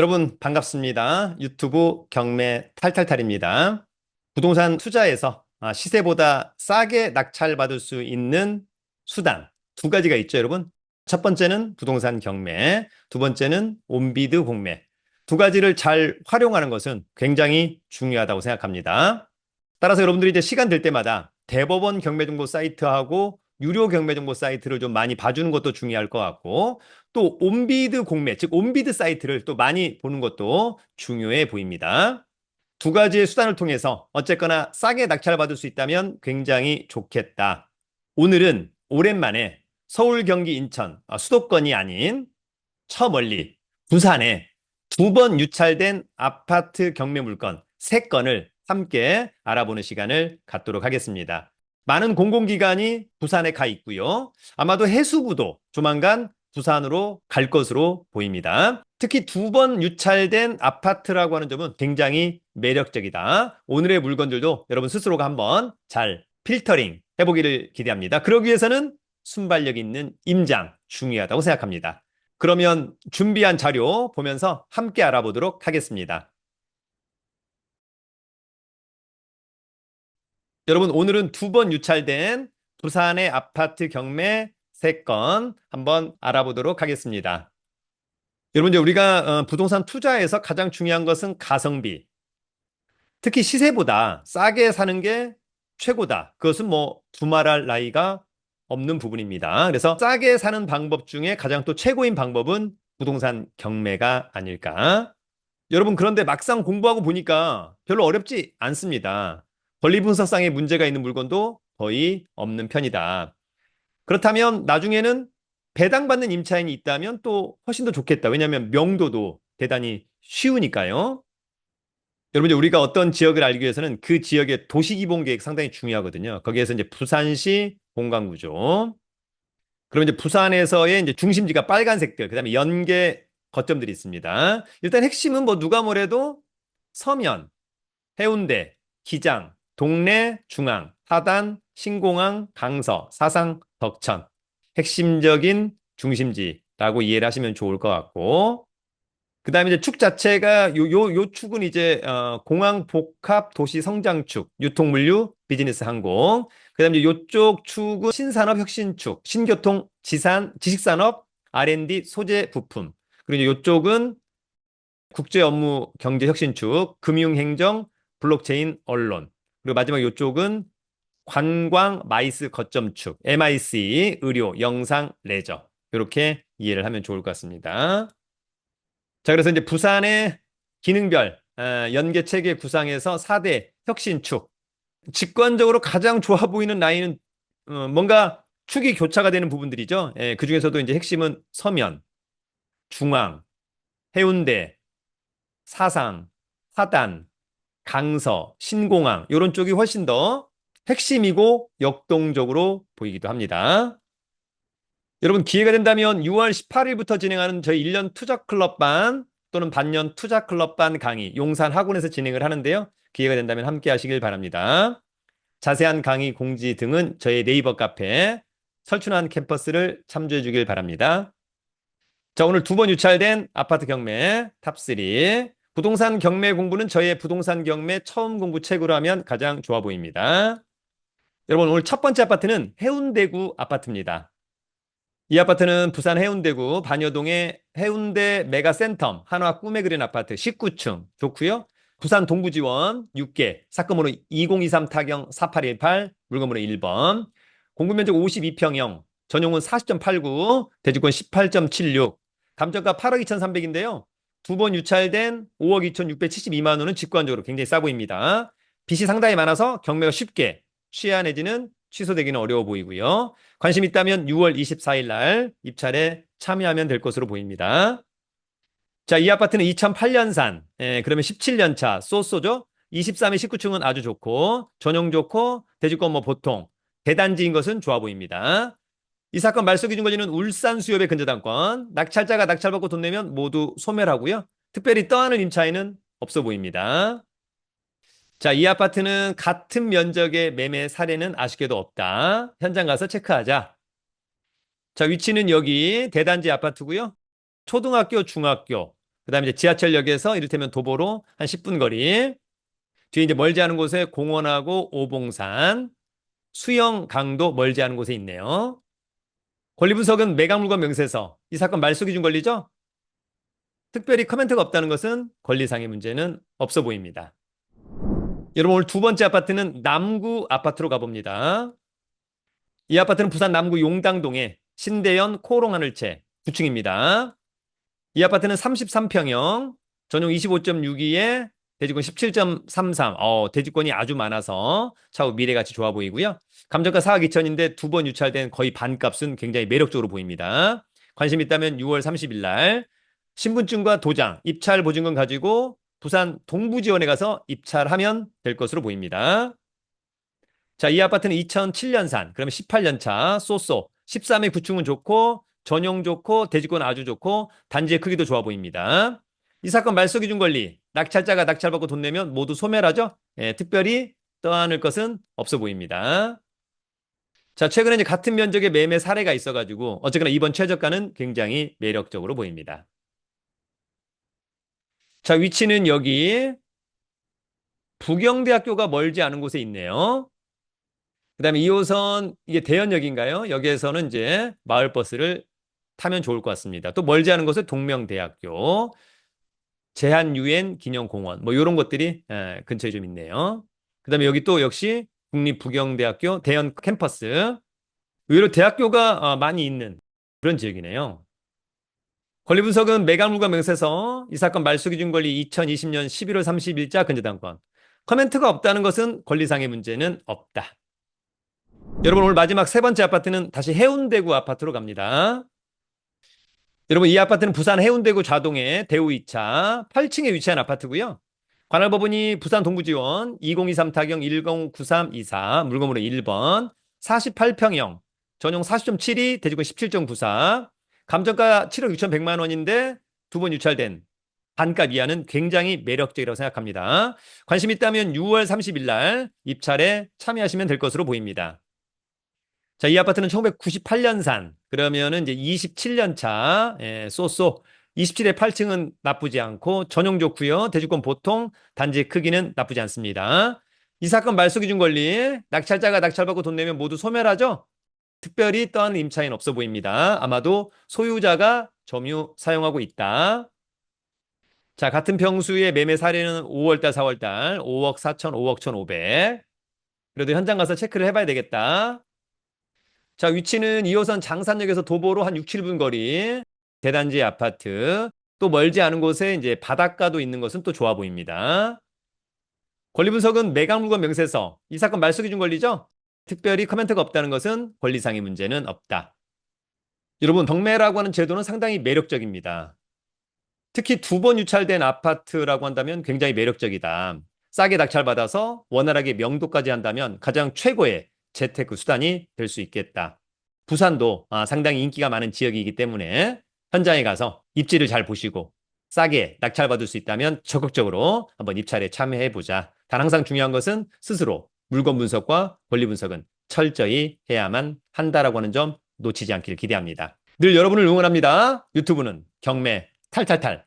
여러분 반갑습니다. 유튜브 경매 탈탈탈입니다. 부동산 투자에서 아, 시세보다 싸게 낙찰받을 수 있는 수단 두 가지가 있죠, 여러분. 첫 번째는 부동산 경매, 두 번째는 온비드 공매. 두 가지를 잘 활용하는 것은 굉장히 중요하다고 생각합니다. 따라서 여러분들이 이제 시간 될 때마다 대법원 경매 정보 사이트하고 유료 경매 정보 사이트를 좀 많이 봐주는 것도 중요할 것 같고 또 온비드 공매, 즉 온비드 사이트를 또 많이 보는 것도 중요해 보입니다. 두 가지의 수단을 통해서 어쨌거나 싸게 낙찰 받을 수 있다면 굉장히 좋겠다. 오늘은 오랜만에 서울, 경기, 인천 아, 수도권이 아닌 저 멀리 부산에 두 번 유찰된 아파트 경매 물건 세 건을 함께 알아보는 시간을 갖도록 하겠습니다. 많은 공공기관이 부산에 가 있고요. 아마도 해수부도 조만간 부산으로 갈 것으로 보입니다. 특히 두 번 유찰된 아파트라고 하는 점은 굉장히 매력적이다. 오늘의 물건들도 여러분 스스로가 한번 잘 필터링 해보기를 기대합니다. 그러기 위해서는 순발력 있는 임장 중요하다고 생각합니다. 그러면 준비한 자료 보면서 함께 알아보도록 하겠습니다. 여러분 오늘은 두 번 유찰된 부산의 아파트 경매 세 건 한번 알아보도록 하겠습니다. 여러분 이제 우리가 어, 부동산 투자에서 가장 중요한 것은 가성비. 특히 시세보다 싸게 사는 게 최고다. 그것은 뭐 두말할 나이가 없는 부분입니다. 그래서 싸게 사는 방법 중에 가장 또 최고인 방법은 부동산 경매가 아닐까. 여러분 그런데 막상 공부하고 보니까 별로 어렵지 않습니다. 권리 분석상의 문제가 있는 물건도 거의 없는 편이다. 그렇다면 나중에는 배당받는 임차인이 있다면 또 훨씬 더 좋겠다. 왜냐하면 명도도 대단히 쉬우니까요. 여러분 우리가 어떤 지역을 알기 위해서는 그 지역의 도시기본 계획 상당히 중요하거든요. 거기에서 이제 부산시 공간구조. 그럼 이제 부산에서의 이제 중심지가 빨간색들, 그 다음에 연계 거점들이 있습니다. 일단 핵심은 뭐 누가 뭐래도 서면, 해운대, 기장, 동래, 중앙, 하단, 신공항, 강서, 사상, 덕천. 핵심적인 중심지라고 이해를 하시면 좋을 것 같고. 그 다음에 이제 축 자체가 요, 요, 요 축은 이제, 어, 공항 복합 도시 성장축, 유통물류, 비즈니스 항공. 그 다음에 요쪽 축은 신산업 혁신축, 신교통, 지산, 지식산업, R&D, 소재 부품. 그리고 요쪽은 국제 업무 경제 혁신축, 금융 행정, 블록체인 언론. 그리고 마지막 요쪽은 관광 마이스 거점축, MIC, 의료, 영상, 레저. 이렇게 이해를 하면 좋을 것 같습니다. 자, 그래서 이제 부산의 기능별 아, 연계 체계 구상에서 4대 혁신축. 직관적으로 가장 좋아 보이는 라인은 어, 뭔가 축이 교차가 되는 부분들이죠. 예, 그 중에서도 이제 핵심은 서면, 중앙, 해운대, 사상, 하단, 강서, 신공항 이런 쪽이 훨씬 더 핵심이고 역동적으로 보이기도 합니다. 여러분 기회가 된다면 6월 18일부터 진행하는 저희 1년 투자 클럽반 또는 반년 투자 클럽반 강의 용산 학원에서 진행을 하는데요. 기회가 된다면 함께 하시길 바랍니다. 자세한 강의 공지 등은 저희 네이버 카페 설춘환 캠퍼스를 참조해 주길 바랍니다. 자, 오늘 두 번 유찰된 아파트 경매 탑3 부동산 경매 공부는 저의 부동산 경매 처음 공부 책으로 하면 가장 좋아 보입니다. 여러분 오늘 첫 번째 아파트는 해운대구 아파트입니다. 이 아파트는 부산 해운대구 반여동의 해운대 메가센텀 한화 꿈에 그린 아파트 19층 좋고요. 부산 동부지원 6개 사건번호 2023 타경 4818 물건번호 1번 공급면적 52평형 전용은 40.89 대지권 18.76 감정가 8억 2,300인데요. 두 번 유찰된 5억 2,672만 원은 직관적으로 굉장히 싸 보입니다. 빚이 상당히 많아서 경매가 쉽게 취하 내지는 취소되기는 어려워 보이고요. 관심 있다면 6월 24일 날 입찰에 참여하면 될 것으로 보입니다. 자, 이 아파트는 2008년산, 예, 그러면 17년 차, 쏘쏘죠? 23에 19층은 아주 좋고, 전용 좋고, 대지권 뭐 보통, 대단지인 것은 좋아 보입니다. 이 사건 말소 기준 거지는 울산 수협의 근저당권, 낙찰자가 낙찰받고 돈 내면 모두 소멸하고요. 특별히 떠하는 임차인은 없어 보입니다. 자, 이 아파트는 같은 면적의 매매 사례는 아쉽게도 없다. 현장 가서 체크하자. 자, 위치는 여기 대단지 아파트고요. 초등학교, 중학교, 그 다음에 이제 지하철역에서 이를테면 도보로 한 10분 거리. 뒤에 이제 멀지 않은 곳에 공원하고 오봉산, 수영 강도 멀지 않은 곳에 있네요. 권리 분석은 매각물건 명세서. 이 사건 말소 기준 권리죠? 특별히 커멘트가 없다는 것은 권리상의 문제는 없어 보입니다. 여러분 오늘 두 번째 아파트는 남구 아파트로 가봅니다. 이 아파트는 부산 남구 용당동에 신대연 코롱 하늘채 9층입니다. 이 아파트는 33평형, 전용 25.62에 대지권 17.33. 어, 대지권이 아주 많아서 차후 미래가치 좋아 보이고요. 감정가 4억 2천인데 두 번 유찰된 거의 반값은 굉장히 매력적으로 보입니다. 관심 있다면 6월 30일 날 신분증과 도장, 입찰 보증금 가지고 부산 동부지원에 가서 입찰하면 될 것으로 보입니다. 자, 이 아파트는 2007년산, 그러면 18년 차, 쏘쏘. 13의 구층은 좋고, 전용 좋고, 대지권 아주 좋고, 단지의 크기도 좋아 보입니다. 이 사건 말소 기준 권리, 낙찰자가 낙찰받고 돈 내면 모두 소멸하죠? 예, 특별히 떠안을 것은 없어 보입니다. 자, 최근에 이제 같은 면적의 매매 사례가 있어가지고, 어쨌거나 이번 최저가는 굉장히 매력적으로 보입니다. 자, 위치는 여기 부경대학교가 멀지 않은 곳에 있네요. 그 다음에 2호선 이게 대연역인가요? 여기에서는 이제 마을버스를 타면 좋을 것 같습니다. 또 멀지 않은 곳에 동명대학교, 제한 유엔 기념공원 뭐 이런 것들이 예, 근처에 좀 있네요. 그 다음에 여기 또 역시 국립부경대학교 대연 캠퍼스 의외로 대학교가 어, 많이 있는 그런 지역이네요. 권리 분석은 매각물과 명세서 이 사건 말소 기준 권리 2020년 11월 30일자 근저당권 커멘트가 없다는 것은 권리상의 문제는 없다. 여러분 오늘 마지막 세 번째 아파트는 다시 해운대구 아파트로 갑니다. 여러분 이 아파트는 부산 해운대구 좌동의 대우 2차 8층에 위치한 아파트고요. 관할 법원이 부산 동부지원 2023 타경 109324 물건으로 1번 48평형 전용 40.72 대지권 17.94 감정가 7억 6,100만 원인데 두 번 유찰된 반값 이하는 굉장히 매력적이라고 생각합니다. 관심 있다면 6월 30일 날 입찰에 참여하시면 될 것으로 보입니다. 자, 이 아파트는 1998년산. 그러면은 이제 27년 차, 예, 쏘쏘. 27에 8층은 나쁘지 않고 전용 좋고요. 대주권 보통 단지 크기는 나쁘지 않습니다. 이 사건 말소 기준 권리 낙찰자가 낙찰받고 돈 내면 모두 소멸하죠. 특별히 떠한 임차인 없어 보입니다. 아마도 소유자가 점유 사용하고 있다. 자, 같은 평수의 매매 사례는 5월달, 4월달 5억 4천, 5억 1,500. 그래도 현장 가서 체크를 해봐야 되겠다. 자, 위치는 2호선 장산역에서 도보로 한 6, 7분 거리. 대단지 아파트. 또 멀지 않은 곳에 이제 바닷가도 있는 것은 또 좋아 보입니다. 권리 분석은 매각 물건 명세서. 이 사건 말소 기준 권리죠? 특별히 커멘트가 없다는 것은 권리상의 문제는 없다. 여러분, 경매라고 하는 제도는 상당히 매력적입니다. 특히 두 번 유찰된 아파트라고 한다면 굉장히 매력적이다. 싸게 낙찰받아서 원활하게 명도까지 한다면 가장 최고의 재테크 수단이 될 수 있겠다. 부산도 아, 상당히 인기가 많은 지역이기 때문에 현장에 가서 입지를 잘 보시고 싸게 낙찰 받을 수 있다면 적극적으로 한번 입찰에 참여해 보자. 단 항상 중요한 것은 스스로 물건 분석과 권리 분석은 철저히 해야만 한다라고 하는 점 놓치지 않기를 기대합니다. 늘 여러분을 응원합니다. 유튜브는 경매 탈탈탈